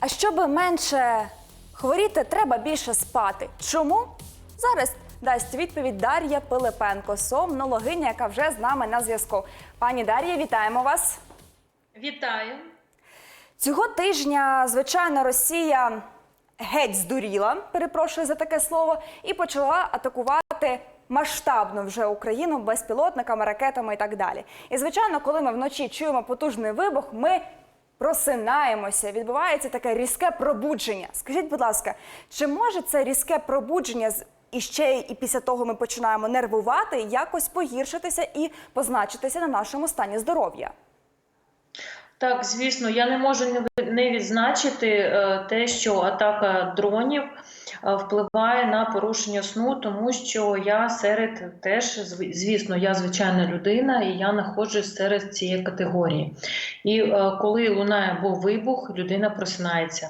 А щоб менше хворіти, треба більше спати. Чому? Зараз дасть відповідь Дар'я Пилипенко, сомнологиня, яка вже з нами на зв'язку. Пані Дар'я, вітаємо вас. Вітаю. Цього тижня, звичайно, Росія геть здуріла, перепрошую за таке слово, і почала атакувати масштабно вже Україну безпілотниками, ракетами і так далі. І звичайно, коли ми вночі чуємо потужний вибух, ми просинаємося. Відбувається таке різке пробудження. Скажіть, будь ласка, чи може це різке пробудження і ще і після того ми починаємо нервувати, якось погіршитися і позначитися на нашому стані здоров'я? Так, звісно, я не можу не не відзначити е, те, що атака дронів е, впливає на порушення сну, тому що я серед теж, звісно, я звичайна людина, і я знаходжусь серед цієї категорії. І е, коли лунає або вибух, людина просинається.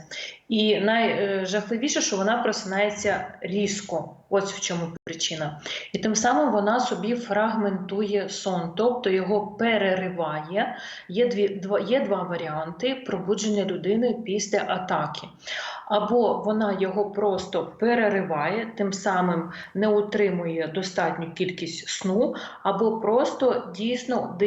І найжахливіше, що вона просинається різко. Ось в чому причина. І тим самим вона собі фрагментує сон, тобто його перериває. Є, дві, є два варіанти пробудження людини після атаки. Або вона його просто перериває, тим самим не утримує достатню кількість сну, або просто дійсно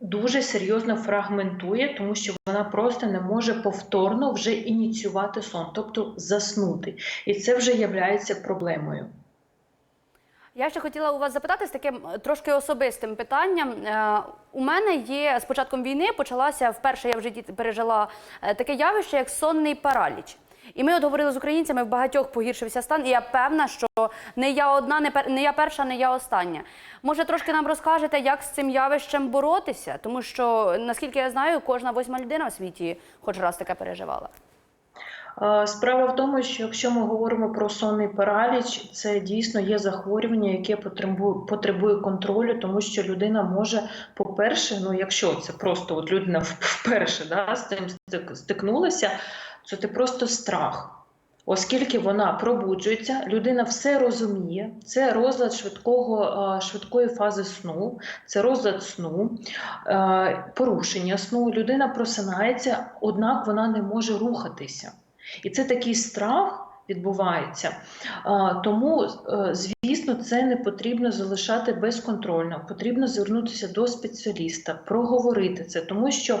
дуже серйозно фрагментує, тому що вона просто не може повторно вже ініціювати сон, тобто заснути. І це вже є проблемою. Я ще хотіла у вас запитати з таким е, трошки особистим питанням. Е, У мене є з початком війни почалася вперше я в житті пережила е, таке явище, як сонний параліч. І ми от говорили з українцями, в багатьох погіршився стан, і я певна, що не я одна, не, не я перша, не я остання. Може, трошки нам розкажете, як з цим явищем боротися? Тому що, наскільки я знаю, кожна восьма людина в світі хоч раз таке переживала. Е, Справа в тому, що якщо ми говоримо про сонний параліч, це дійсно є захворювання, яке потребує, потребує контролю, тому що людина може, по-перше, ну якщо це просто от людина вперше да, з цим стик- стикнулася, то це просто страх. Оскільки вона пробуджується, людина все розуміє. Це розлад швидкого, е, швидкої фази сну, це розлад сну, е, порушення сну. Людина просинається, однак вона не може рухатися. І це такий страх відбувається. Тому, е, звісно, це не потрібно залишати безконтрольно. Потрібно звернутися до спеціаліста, проговорити це, тому що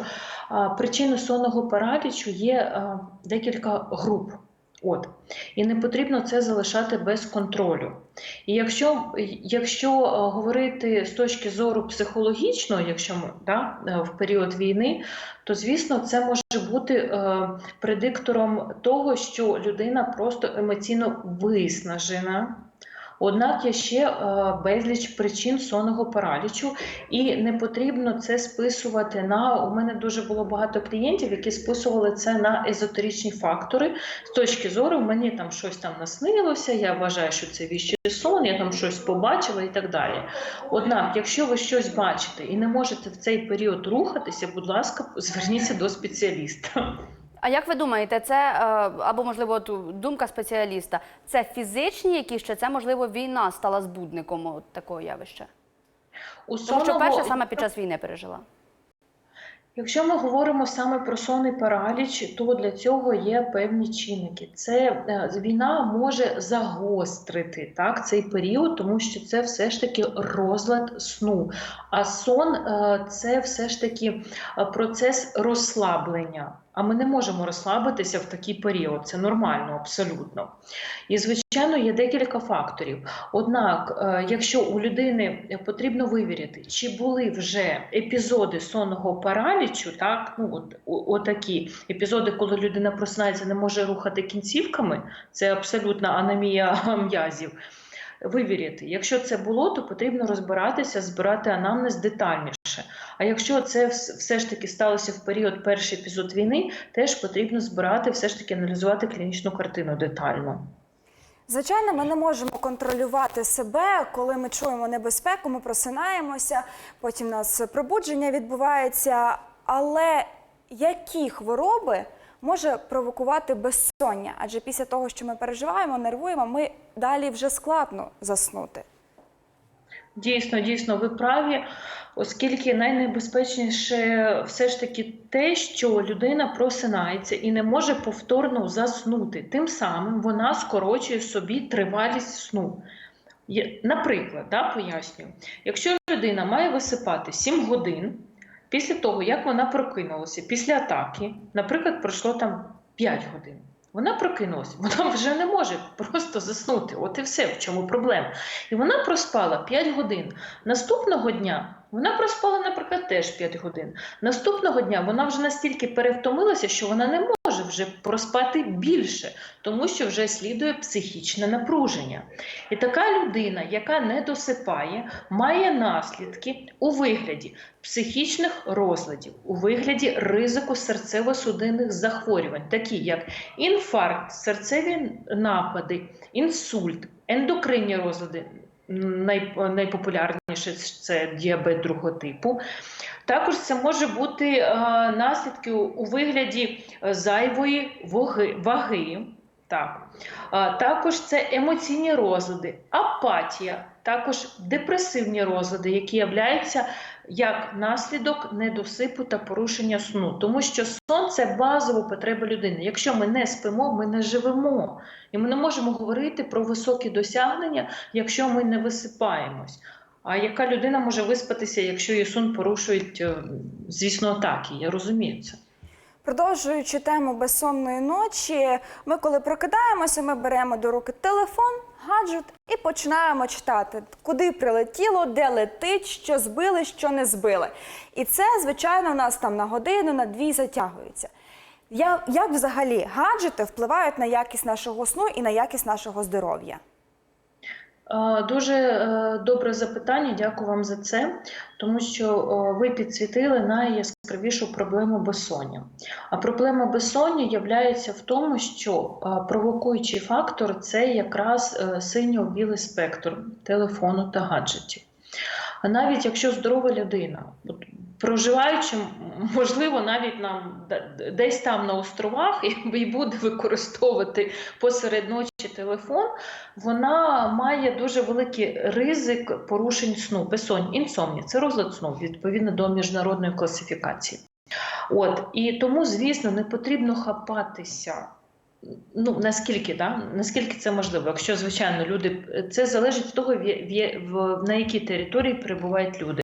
причини сонного паралічу є декілька груп. От. І не потрібно це залишати без контролю. І якщо, якщо е, говорити з точки зору психологічної, якщо ми да, е, в період війни, то звісно це може бути е, предиктором того, що людина просто емоційно виснажена. Однак є ще е, безліч причин сонного паралічу, і не потрібно це списувати на. У мене дуже було багато клієнтів, які списували це на езотеричні фактори. З точки зору, мені там щось там наснилося, я вважаю, що це віщий сон, я там щось побачила і так далі. Однак, якщо ви щось бачите і не можете в цей період рухатися, будь ласка, зверніться до спеціаліста. А як ви думаєте, це е, або можливо думка спеціаліста, це фізичні якісь чи це можливо війна стала збудником такого явища? У Тому що перша саме під час війни пережила. Якщо ми говоримо саме про сонний параліч, то для цього є певні чинники. Це е, війна може загострити так цей період, тому що це все ж таки розлад сну. А сон е, це все ж таки процес розслаблення. А ми не можемо розслабитися в такий період. Це нормально, абсолютно. І звичайно, є декілька факторів. Однак, е, якщо у людини потрібно вивірити, чи були вже епізоди сонного паралічу, так ну от отакі епізоди, коли людина просинається, не може рухати кінцівками, це абсолютна анемія м'язів. Вивіряти, якщо це було, то потрібно розбиратися, збирати анамнез детальніше. А якщо це все ж таки сталося в період перший епізод війни, теж потрібно збирати, все ж таки аналізувати клінічну картину детально. Звичайно, ми не можемо контролювати себе, коли ми чуємо небезпеку, ми просинаємося, потім у нас пробудження відбувається. Але які хвороби може провокувати безсоння? Адже після того, що ми переживаємо, нервуємо, ми далі вже складно заснути. Дійсно, дійсно, ви праві, оскільки найнебезпечніше все ж таки те, що людина просинається і не може повторно заснути. Тим самим вона скорочує собі тривалість сну. Наприклад, да, пояснюю, якщо людина має висипати 7 годин після того, як вона прокинулася, після атаки, наприклад, пройшло там 5 годин. Вона прокинулася, вона вже не може просто заснути. От і все, в чому проблема. І вона проспала 5 годин. Наступного дня вона проспала, наприклад, теж 5 годин. Наступного дня вона вже настільки перевтомилася, що вона не може вже проспати більше, тому що вже слідує психічне напруження. І така людина, яка не досипає, має наслідки у вигляді психічних розладів, у вигляді ризику серцево-судинних захворювань, такі як інфаркт, серцеві напади, інсульт, ендокринні розлади. Най, найпопулярніше це діабет другого типу. Також це може бути е, наслідки у, вигляді е, зайвої ваги. ваги так. Е, також це емоційні розлади, апатія, також депресивні розлади, які являються як наслідок недосипу та порушення сну. Тому що сон це базова потреба людини. Якщо ми не спимо, ми не живемо. І ми не можемо говорити про високі досягнення, якщо ми не висипаємось. А яка людина може виспатися, якщо її сон порушують, е, звісно, атаки? Я розумію це. Продовжуючи тему безсонної ночі, ми коли прокидаємося, ми беремо до руки телефон, гаджет і починаємо читати, куди прилетіло, де летить, що збили, що не збили. І це, звичайно, у нас там на годину, на дві затягується. Як взагалі гаджети впливають на якість нашого сну і на якість нашого здоров'я? Е, Дуже е, добре запитання, дякую вам за це, тому що ви підсвітили найяскравішу проблему безсоння. А проблема безсоння являється в тому, що е, провокуючий фактор це якраз синьо-білий спектр телефону та гаджетів. А навіть якщо здорова людина, проживаючи, можливо, навіть нам десь там на островах і- буде використовувати посеред ночі телефон, вона має дуже великий ризик порушень сну, безсоння, інсомнія. Це розлад сну відповідно до міжнародної класифікації. От і тому, звісно, не потрібно хапатися. Ну наскільки да? наскільки це можливо? Якщо звичайно люди це залежить від того, в, в на якій території перебувають люди.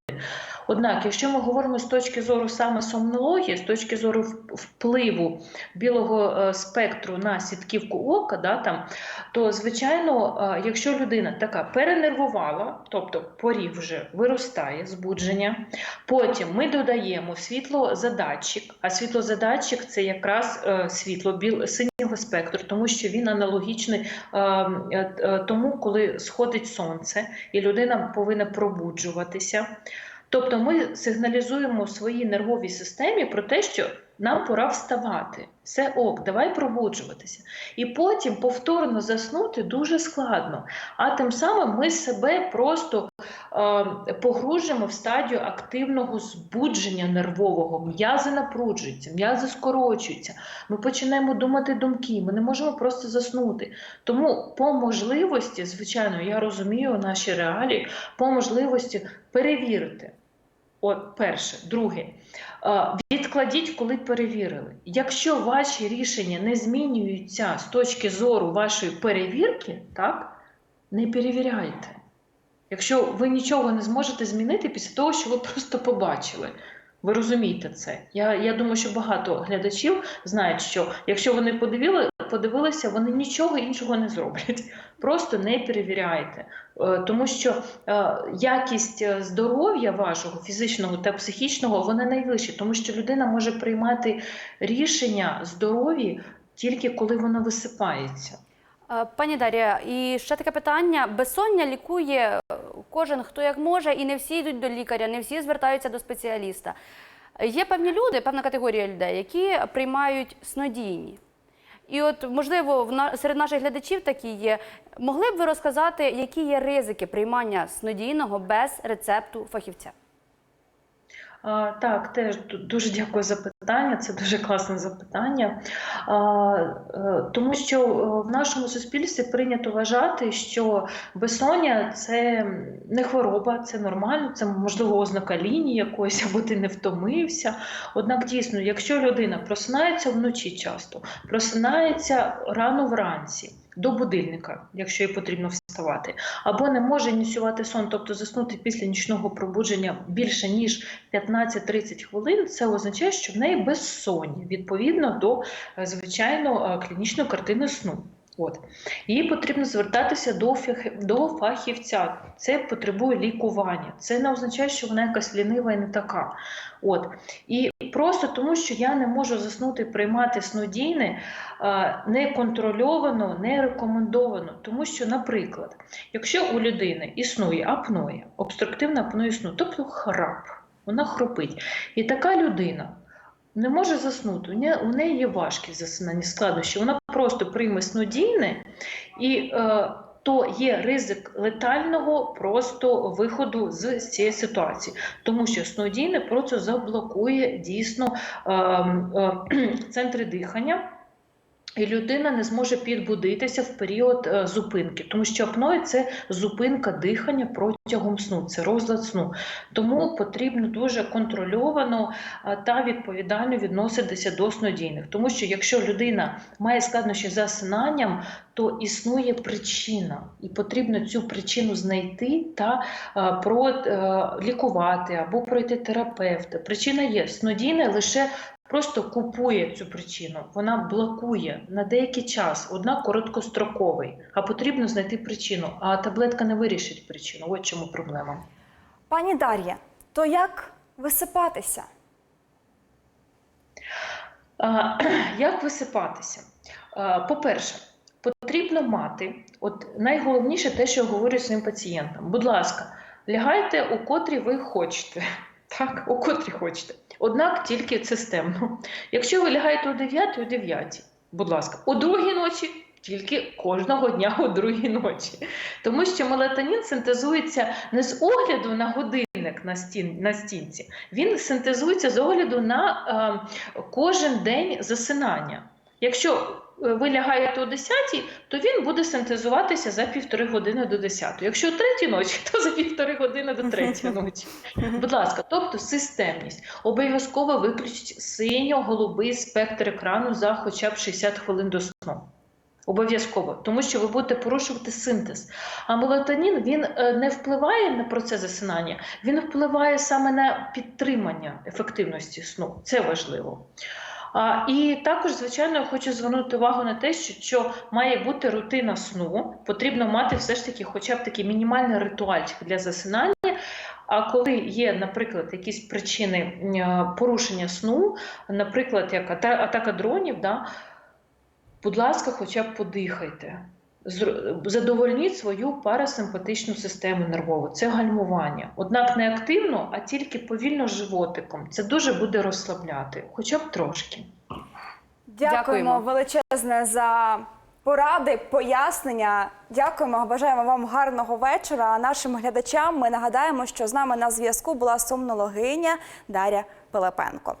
Однак, якщо ми говоримо з точки зору саме сомнології, з точки зору впливу білого е, спектру на сітківку ока, да, там, то звичайно, е, якщо людина така перенервувала, тобто порів вже виростає, збудження, потім ми додаємо світлозадатчик, а світлозадатчик це якраз е, світло біл, синього спектру, тому що він аналогічний тому, коли сходить сонце, і людина повинна пробуджуватися. Тобто ми сигналізуємо своїй нервовій системі про те, що нам пора вставати. Все ок, давай пробуджуватися. І потім повторно заснути дуже складно. А тим самим ми себе просто е, погружуємо в стадію активного збудження нервового. М'язи напруджуються, м'язи скорочуються. Ми починаємо думати думки, ми не можемо просто заснути. Тому по можливості, звичайно, я розумію наші реалії, по можливості перевірити. От перше, друге, е, відкладіть, коли перевірили. Якщо ваші рішення не змінюються з точки зору вашої перевірки, так, не перевіряйте. Якщо ви нічого не зможете змінити після того, що ви просто побачили. Ви розумієте це. Я, я думаю, що багато глядачів знають, що якщо вони подивили, подивилися, вони нічого іншого не зроблять. Просто не перевіряйте. Е, Тому що е, якість е, здоров'я вашого фізичного та психічного вона найвища, тому що людина може приймати рішення здорові тільки коли вона висипається. Пані Дар'я, і ще таке питання: безсоння лікує кожен хто як може, і не всі йдуть до лікаря, не всі звертаються до спеціаліста. Є певні люди, певна категорія людей, які приймають снодійні. І от, можливо, в серед наших глядачів такі є. Могли б ви розказати, які є ризики приймання снодійного без рецепту фахівця? А, Так, теж дуже дякую за питання. Це дуже класне запитання. Е, Тому що е, в нашому суспільстві прийнято вважати, що безсоння це не хвороба, це нормально, це можливо ознака лінії якоїсь, або ти не втомився. Однак дійсно, якщо людина просинається вночі часто, просинається рано вранці. До будильника, якщо їй потрібно вставати, або не може ініціювати сон, тобто заснути після нічного пробудження більше ніж 15-30 хвилин, це означає, що в неї безсоння відповідно до е, звичайно е, клінічної картини сну. От їй потрібно звертатися до до фахівця. Це потребує лікування. Це не означає, що вона якась лінива і не така. От і просто тому, що я не можу заснути приймати снодійне е, неконтрольовано, не рекомендовано. Тому що, наприклад, якщо у людини існує апноя, обструктивна апноя сну, тобто храп, вона хропить, і така людина. Не може заснути, у неї, є важкість засинання складнощі. Вона просто прийме снодійне, і е, то є ризик летального просто виходу з цієї ситуації, тому що снодійне просто заблокує дійсно е, е, центри дихання. І людина не зможе підбудитися в період е, зупинки, тому що апноє – це зупинка дихання протягом сну, це розлад сну. Тому потрібно дуже контрольовано е, та відповідально відноситися до снодійних. Тому що якщо людина має складнощі з засинанням, то існує причина, і потрібно цю причину знайти та е, про, е, лікувати або пройти терапевта. Причина є снодійне лише просто купує цю причину, вона блокує на деякий час, однак короткостроковий, а потрібно знайти причину. А таблетка не вирішить причину. От чому проблема. Пані Дар'я, то як висипатися? А, Як висипатися? По-перше, потрібно мати, от найголовніше те, що я говорю своїм пацієнтам. Будь ласка, лягайте у котрі ви хочете. Так, у котрі хочете. Однак тільки системно. Якщо ви лягаєте о 9, о 9, будь ласка, о другій ночі. Тільки кожного дня о другій ночі. Тому що мелатонін синтезується не з огляду на годинник на, стін, на стінці, він синтезується з огляду на е, кожен день засинання. Якщо е, ви лягаєте о 10, то він буде синтезуватися за півтори години до 10. Якщо о 3 ночі, то за півтори години до 3 ночі. Будь ласка, тобто системність. Обов'язково виключіть синьо-голубий спектр екрану за хоча б 60 хвилин до сну. Обов'язково, тому що ви будете порушувати синтез. А мелатонін він е, не впливає на процес засинання, він впливає саме на підтримання ефективності сну. Це важливо. А, і також, звичайно, я хочу звернути увагу на те, що, що має бути рутина сну. Потрібно мати все ж таки, хоча б такий мінімальний ритуальчик для засинання. А коли є, наприклад, якісь причини порушення сну, наприклад, як атака дронів, да, будь ласка, хоча б подихайте. Зр- Задовольніть свою парасимпатичну систему нервову. Це гальмування. Однак не активно, а тільки повільно животиком. Це дуже буде розслабляти, хоча б трошки. Дякуємо, Дякуємо. величезне за поради, пояснення. Дякуємо, бажаємо вам гарного вечора. А нашим глядачам ми нагадаємо, що з нами на зв'язку була сомнологиня Дар'я Пилипенко.